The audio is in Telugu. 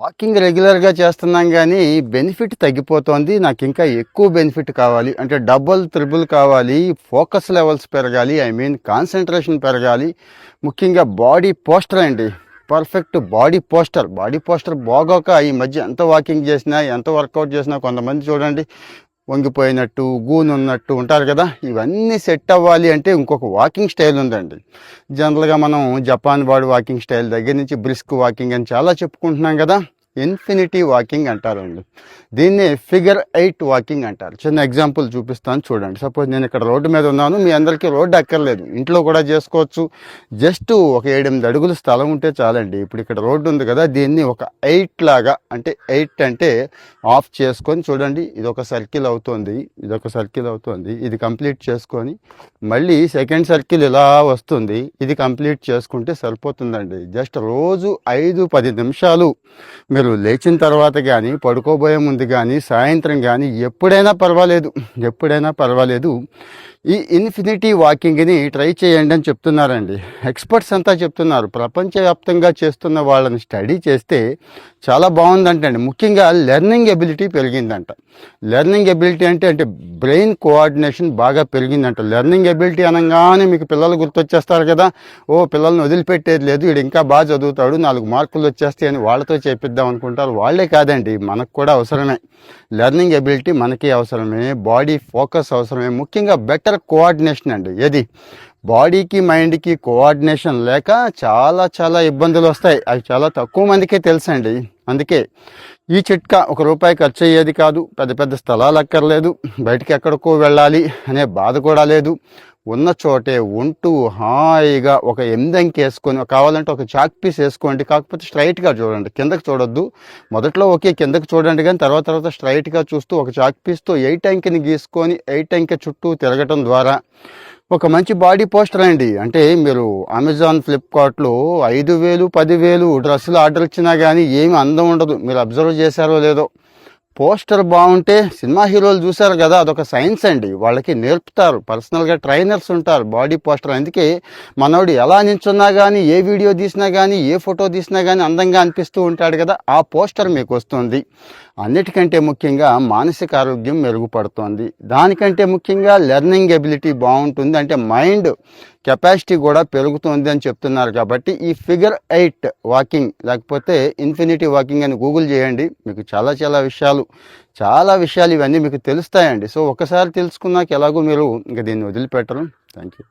వాకింగ్ రెగ్యులర్గా చేస్తున్నాం కానీ బెనిఫిట్ తగ్గిపోతోంది. నాకు ఇంకా ఎక్కువ బెనిఫిట్ కావాలి. అంటే డబుల్ త్రిబుల్ కావాలి. ఫోకస్ లెవెల్స్ పెరగాలి. ఐ మీన్ కాన్సన్ట్రేషన్ పెరగాలి. ముఖ్యంగా బాడీ పోస్టర్ అండి. Perfect body posture. Body posture బాగోక ఈ మధ్య ఎంత వాకింగ్ చేసినా ఎంత వర్కౌట్ చేసినా కొంతమంది చూడండి వంగిపోయినట్టు గూనున్నట్టు ఉంటారు కదా? ఇవన్నీ సెట్ అవ్వాలి అంటే ఇంకొక వాకింగ్ స్టైల్ ఉందండి. జనరల్గా మనం జపాన్ వాడు వాకింగ్ స్టైల్ దగ్గర నుంచి బ్రిస్క్ వాకింగ్ అని చాలా చెప్పుకుంటున్నాం కదా? ఇన్ఫినిటీ వాకింగ్ అంటారండి. దీన్ని ఫిగర్ ఎయిట్ వాకింగ్ అంటారు. చిన్న ఎగ్జాంపుల్ చూపిస్తాను చూడండి. సపోజ్ నేను ఇక్కడ రోడ్డు మీద ఉన్నాను మీ అందరికీ రోడ్డు అక్కర్లేదు. ఇంట్లో కూడా చేసుకోవచ్చు. జస్ట్ ఒక ఏడెనిమిది అడుగుల స్థలం ఉంటే చాలండి. ఇప్పుడు ఇక్కడ రోడ్డు ఉంది కదా దీన్ని ఒక ఎయిట్ లాగా అంటే ఎయిట్ అంటే ఆఫ్ చేసుకొని చూడండి. ఇది ఒక సర్కిల్ అవుతుంది. ఇది ఒక సర్కిల్ అవుతుంది. ఇది కంప్లీట్ చేసుకొని మళ్ళీ సెకండ్ సర్కిల్ ఇలా వస్తుంది. ఇది కంప్లీట్ చేసుకుంటే సరిపోతుందండి. జస్ట్ రోజు ఐదు పది నిమిషాలు మీరు లేచిన తర్వాత కానీ పడుకోబోయే ముందు కానీ సాయంత్రం కానీ ఎప్పుడైనా పర్వాలేదు. ఎప్పుడైనా పర్వాలేదు. ఈ ఇన్ఫినిటీ వాకింగ్ని ట్రై చేయండి అని చెప్తున్నారండి. ఎక్స్పర్ట్స్ అంతా చెప్తున్నారు. ప్రపంచవ్యాప్తంగా చేస్తున్న వాళ్ళని స్టడీ చేస్తే చాలా బాగుందంటండి. ముఖ్యంగా లెర్నింగ్ ఎబిలిటీ పెరిగిందంట. లెర్నింగ్ ఎబిలిటీ అంటే అంటే బ్రెయిన్ కోఆర్డినేషన్ బాగా పెరిగిందంట. లెర్నింగ్ ఎబిలిటీ అనగానే మీకు పిల్లలు గుర్తొచ్చేస్తారు కదా. ఓ పిల్లల్ని వదిలిపెట్టేది లేదు. వీడు ఇంకా బాగా చదువుతాడు. నాలుగు మార్కులు వచ్చేస్తాయి అని వాళ్ళతో చేపిద్దాం అనుకుంటారు. వాళ్ళే కాదండి. మనకు కూడా అవసరమే. లెర్నింగ్ ఎబిలిటీ మనకి అవసరమే. బాడీ ఫోకస్ అవసరమే. ముఖ్యంగా బెటర్ కోఆర్డినేషన్ అండి. ఏది? బాడీకి మైండ్కి కోఆర్డినేషన్ లేక చాలా చాలా ఇబ్బందులు వస్తాయి. అవి చాలా తక్కువ మందికే తెలుసండి. అందుకే ఈ చిట్కా ఒక రూపాయి ఖర్చు అయ్యేది కాదు. పెద్ద పెద్ద స్థలాలు అక్కర్లేదు. బయటికి ఎక్కడికో వెళ్ళాలి అనే బాధ కూడా లేదు. ఉన్న చోటే ఉంటూ హాయిగా ఒక ఎనిమిదంకి వేసుకొని కావాలంటే ఒక చాక్ పీస్ వేసుకోండి కాకపోతే స్ట్రైట్గా చూడండి. కిందకి చూడొద్దు. మొదట్లో ఓకే కిందకి చూడండి కానీ తర్వాత తర్వాత స్ట్రైట్గా చూస్తూ ఒక చాక్ పీస్తో ఎయిట్ అంకెని గీసుకొని ఎయిట్ అంకె చుట్టూ తిరగటం ద్వారా ఒక మంచి బాడీ పోస్టర్ అండి. అంటే మీరు అమెజాన్ ఫ్లిప్కార్ట్లో ఐదు వేలు పదివేలు డ్రెస్సులు ఆర్డర్ ఇచ్చినా కానీ ఏమి అందం ఉండదు. మీరు అబ్జర్వ్ చేశారో లేదో. పోస్టర్ బాగుంటే సినిమా హీరోలు చూశారు కదా అదొక సైన్స్ అండి. వాళ్ళకి నేర్పుతారు. పర్సనల్గా ట్రైనర్స్ ఉంటారు బాడీ పోస్టర్. అందుకే మనోడు ఎలా నించున్నా కానీ ఏ వీడియో తీసినా కానీ ఏ ఫోటో తీసినా కానీ అందంగా అనిపిస్తూ ఉంటాడు కదా ఆ పోస్టర్ మీకు వస్తుంది. అన్నిటికంటే ముఖ్యంగా మానసిక ఆరోగ్యం మెరుగుపడుతుంది. దానికంటే ముఖ్యంగా లెర్నింగ్ ఎబిలిటీ బాగుంటుంది. అంటే మైండ్ కెపాసిటీ కూడా పెరుగుతుంది అని చెప్తున్నారు కాబట్టి ఈ ఫిగర్ ఎయిట్ వాకింగ్ లేకపోతే ఇన్ఫినిటీ వాకింగ్ అని గూగుల్ చేయండి. మీకు చాలా చాలా విషయాలు చాలా విషయాలు ఇవన్నీ మీకు తెలుస్తాయండి. సో ఒకసారి తెలుసుకున్నాక ఎలాగో మీరు ఇంకా దీన్ని వదిలిపెట్టరు. Thank you